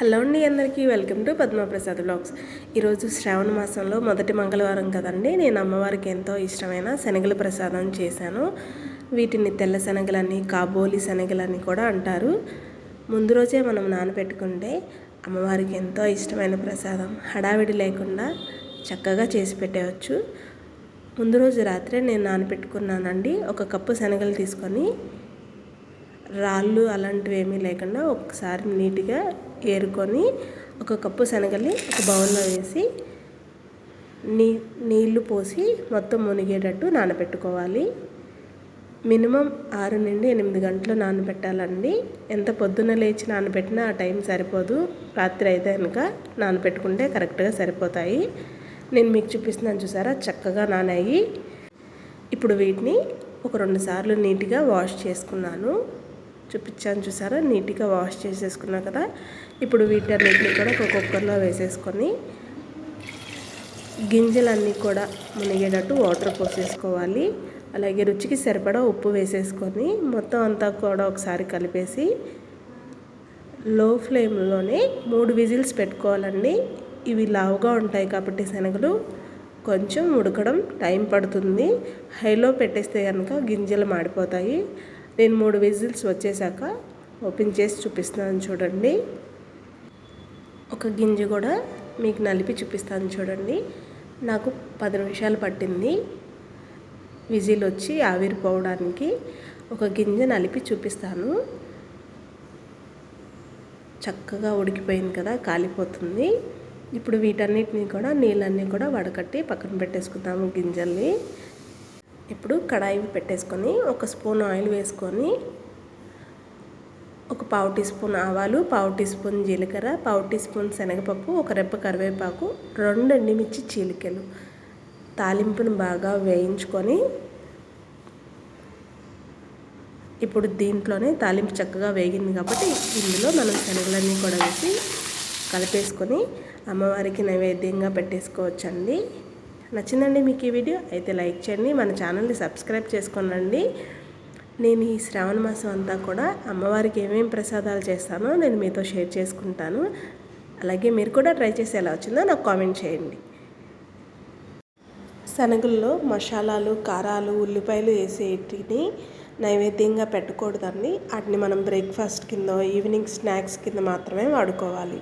Hello అండి అందరికీ welcome to Padma Prasad blogs. ఈరోజు శ్రావణ మాసంలో మొదటి మంగళవారం కదండి. నేను అమ్మవారికి ఎంతో ఇష్టమైన శనగల ప్రసాదం చేశాను. వీటిని తెల్ల శనగలని కాబోలి శనగలని కూడా అంటారు. ముందు రోజే మనం నానబెట్టుకుంటే అమ్మవారికి ఎంతో ఇష్టమైన ప్రసాదం. హడావిడి లేకుండా చక్కగా చేసి పెట్టవచ్చు ముందు రోజు రాత్రే నేను నానబెట్టుకున్నానండి. ఒక కప్పు శనగలు తీసుకొని రాళ్ళు అలాంటివి ఏమీ లేకుండా ఒకసారి నీట్గా ఏరుకొని ఒక కప్పు శనగల్ని ఒక బౌల్లో వేసి నీ నీళ్ళు పోసి మొత్తం మునిగేటట్టు నానబెట్టుకోవాలి. మినిమం ఆరు నుండి ఎనిమిది గంటలు నానబెట్టాలండి. ఎంత పొద్దున్న లేచి నానబెట్టినా ఆ టైం సరిపోదు. రాత్రి అయితే కనుక నానబెట్టుకుంటే కరెక్ట్గా సరిపోతాయి. నేను మీకు చూపిస్తున్నాను చూసారా? చక్కగా నానాయి. ఇప్పుడు వీటిని ఒక రెండు సార్లు నీట్గా వాష్ చేసుకున్నాను. చూపించాను చూసారా? నీట్గా వాష్ చేసేసుకున్నా కదా. ఇప్పుడు వీటన్నిటిని కూడా ఒక కుక్కర్లో వేసేసుకొని గింజలన్నీ కూడా మునిగేటట్టు వాటర్ పోసేసుకోవాలి. అలాగే రుచికి సరిపడా ఉప్పు వేసేసుకొని మొత్తం అంతా కూడా ఒకసారి కలిపేసి లో ఫ్లేమ్లోనే మూడు విజిల్స్ పెట్టుకోవాలండి. ఇవి లావుగా ఉంటాయి కాబట్టి శనగలు కొంచెం ఉడకడం టైం పడుతుంది. హైలో పెట్టేస్తే కనుక గింజలు మాడిపోతాయి. నేను మూడు విజిల్స్ వచ్చేసాక ఓపెన్ చేసి చూపిస్తున్నాను చూడండి. ఒక గింజ కూడా మీకు నలిపి చూపిస్తాను చూడండి. నాకు పది నిమిషాలు పట్టింది విజిల్ వచ్చి ఆవిరిపోవడానికి. ఒక గింజ నలిపి చూపిస్తాను. చక్కగా ఉడికిపోయింది కదా కాలిపోతుంది. ఇప్పుడు వీటన్నిటిని కూడా నీళ్ళన్నీ కూడా వడకట్టి పక్కన పెట్టేసుకుందాము గింజల్ని. ఇప్పుడు కడాయి పెట్టేసుకొని ఒక స్పూన్ ఆయిల్ వేసుకొని ఒక పావు టీ స్పూన్ ఆవాలు పావు టీ స్పూన్ జీలకర్ర పావు టీ స్పూన్ శనగపప్పు ఒక రెప్ప కరివేపాకు రెండు ఎండిమిర్చి చీలికలు. తాలింపును బాగా వేయించుకొని ఇప్పుడు దీంట్లోనే తాలింపు చక్కగా వేగింది కాబట్టి ఇందులో మనం శనగలన్నీ కూడా వేసి కలిపేసుకొని అమ్మవారికి నైవేద్యంగా పెట్టేసుకోవచ్చండి. నచ్చిందండి మీకు ఈ వీడియో అయితే లైక్ చేయండి మన ఛానల్ని సబ్స్క్రైబ్ చేసుకోనండి. నేను ఈ శ్రావణ మాసం అంతా కూడా అమ్మవారికి ఏమేమి ప్రసాదాలు చేస్తానో నేను మీతో షేర్ చేసుకుంటాను. అలాగే మీరు కూడా ట్రై చేసి ఎలా వచ్చిందో నాకు కామెంట్ చేయండి. శనగల్లో మసాలాలు కారాలు ఉల్లిపాయలు వేసేటిని నైవేద్యంగా పెట్టకూడదండి. వాటిని మనం బ్రేక్ఫాస్ట్ కింద ఈవినింగ్ స్నాక్స్ కింద మాత్రమే వాడుకోవాలి.